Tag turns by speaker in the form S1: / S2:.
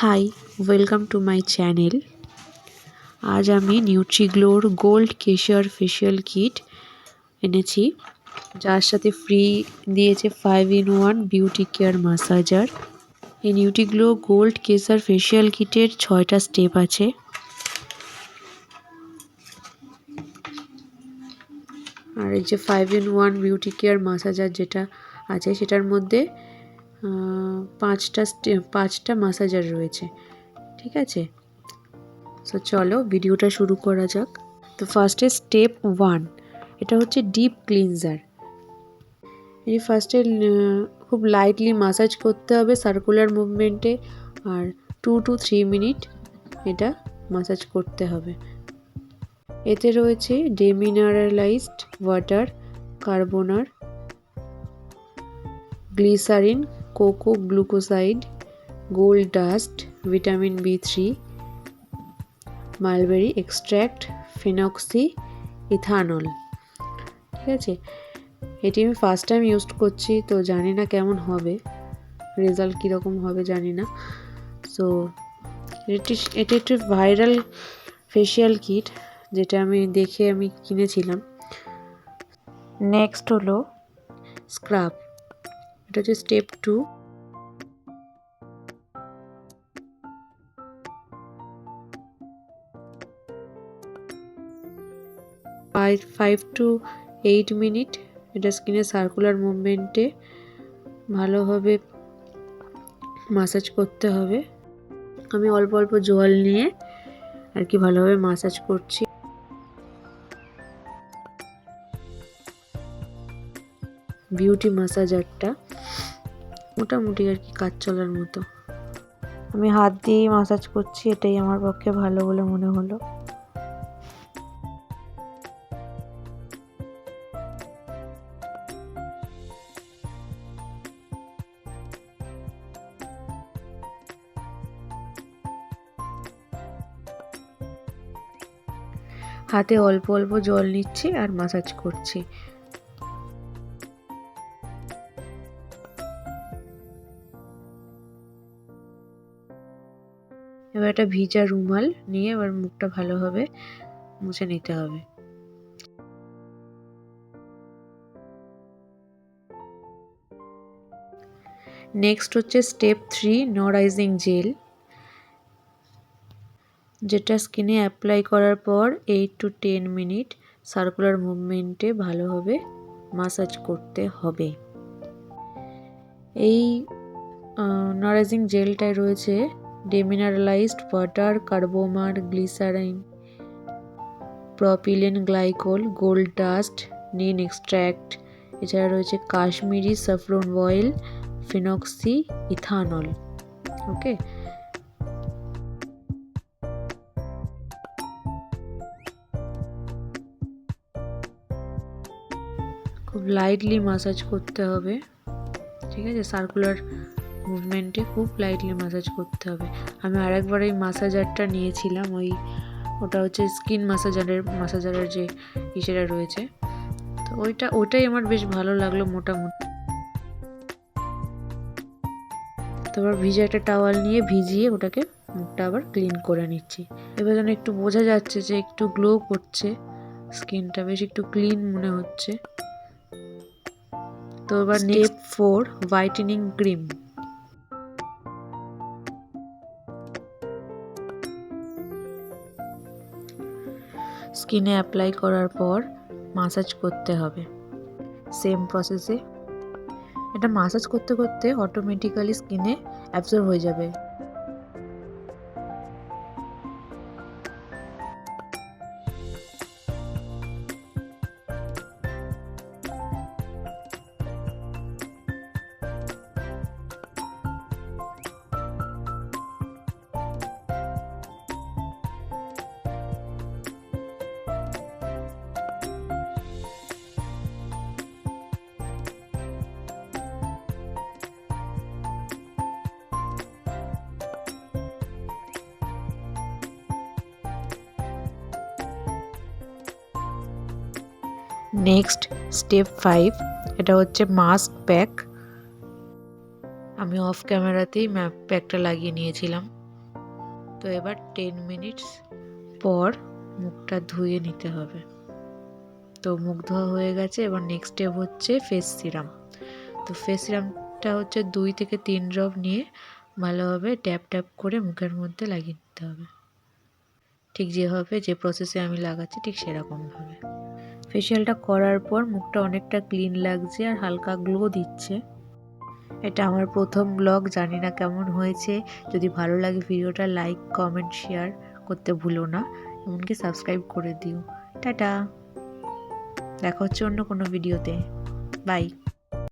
S1: Hi welcome to my channel আজ আমি নিউট্রিগ্লোর গোল্ড কেশিয়ার ফেশিয়াল কিট এনেছি। যার সাথে ফ্রি দিয়েছে five in one beauty care massager এই নিউট্রিগ্লো গোল্ড কেশার ফেশিয়াল কিটের ছয়টা স্টেপ আছে। আর এই যে five in one beauty care massager যেটা আছে, সেটার মধ্যে পাঁচটা পাঁচটা মাসাজার রয়েছে। ঠিক আছে? সো চলো ভিডিওটা শুরু করা যাক। তো ফার্স্টে স্টেপ ওয়ান এটা হচ্ছে ডিপ ক্লিনজার এই ফার্স্টে খুব লাইটলি মাসাজ করতে হবে সার্কুলার মুভমেন্টে আর টু টু থ্রি মিনিট এটা মাসাজ করতে হবে। এতে রয়েছে demineralised water carbomer glycerine coco glucoside, gold dust, vitamin B three mulberry extract, phenoxyethanol. ঠিক আছে? এটি আমি ফার্স্ট টাইম ইউজ করছি, তো জানি না কেমন হবে। রেজাল্ট কীরকম হবে জানি না। সো এটি এটি একটি ভাইরাল ফেশিয়াল কিট যেটা আমি দেখে আমি কিনেছিলাম। নেক্সট হলো স্ক্রাব এটা হচ্ছে step two five five two eight minute এটা স্কিনের সার্কুলার মুভমেন্টে ভালোভাবে মাসাজ করতে হবে। আমি অল্প অল্প জল নিয়ে আর কি ভালোভাবে মাসাজ করছি। বিউটি মাসাজারটা মোটামুটি আর কি কাজ চলার মতো। আমি হাত দিয়েই মাসাজ করছি এটাই আমার পক্ষে ভালো বলে মনে হলো। হাতে অল্প অল্প জল নিচ্ছি আর মাসাজ করছি। এবার একটা ভিজা রুমাল নিয়ে এবার মুখটা ভালোভাবে মুছে নিতে হবে। নেক্সট হচ্ছে স্টেপ থ্রি নরাইজিং জেল যেটা স্কিনে অ্যাপ্লাই করার পর eight to ten minute circular মুভমেন্টে ভালোভাবে মাসাজ করতে হবে। এই নরাইজিং জেলটায় রয়েছে demineralised water carbomer glycerine propylene glycol gold dust neem extract এছাড়া রয়েছে Kashmiri saffron oil phenoxyethanol okay খুব লাইটলি মাসাজ করতে হবে, ঠিক আছে? সার্কুলার মুভমেন্টে খুব লাইটলি মাসাজ করতে হবে। আমি আরেকবার এই মাসাজারটা নিয়েছিলাম ওই ওটা হচ্ছে স্কিন মাসাজারের মাসাজারের যে ইসেরা রয়েছে। তো ওইটা ওইটাই আমার বেশ ভালো লাগল মোটামুটি। তারপর ভিজে একটা টাওয়াল নিয়ে ভিজিয়ে ওটাকে মুখটা আবার ক্লিন করে নিচ্ছি। এবার যেন একটু বোঝা যাচ্ছে যে একটু গ্লো করছে স্কিনটা বেশ একটু ক্লিন মনে হচ্ছে। তো এবার নেপ ফোর হোয়াইটেনিং ক্রিম স্কিনে অ্যাপ্লাই করার পর মাসাজ করতে হবে। সেম প্রসেসে এটা মাসাজ করতে করতে অটোমেটিক্যালি স্কিনে অ্যাবজর্ব হয়ে যাবে। নেক্সট স্টেপ ফাইভ, এটা হচ্ছে মাস্ক প্যাক। আমি অফ ক্যামেরাতেই ম্যাপ প্যাকটা লাগিয়ে নিয়েছিলাম। তো এবার টেন মিনিটস পর মুখটা ধুয়ে নিতে হবে। তো মুখ ধোয়া হয়ে গেছে, এবার নেক্সট স্টেপ হচ্ছে ফেস সিরাম। তো ফেস সিরামটা হচ্ছে দুই থেকে তিন ড্রপ নিয়ে ভালোভাবে ট্যাপ ট্যাপ করে মুখের মধ্যে লাগিয়ে নিতে হবে। ঠিক যেভাবে যে প্রসেসে আমি লাগাচ্ছি, ঠিক সেরকমভাবে। ফেশিয়ালটা করার পর মুখটা অনেকটা ক্লিন লাগছে আর হালকা গ্লো দিচ্ছে। এটা আমার প্রথম ব্লগ জানি না কেমন হয়েছে। যদি ভালো লাগে ভিডিওটা লাইক কমেন্ট শেয়ার করতে ভুলো না। এমনকি সাবস্ক্রাইব করে দিও। টাটা! দেখা হচ্ছে অন্য কোনো ভিডিওতে বাই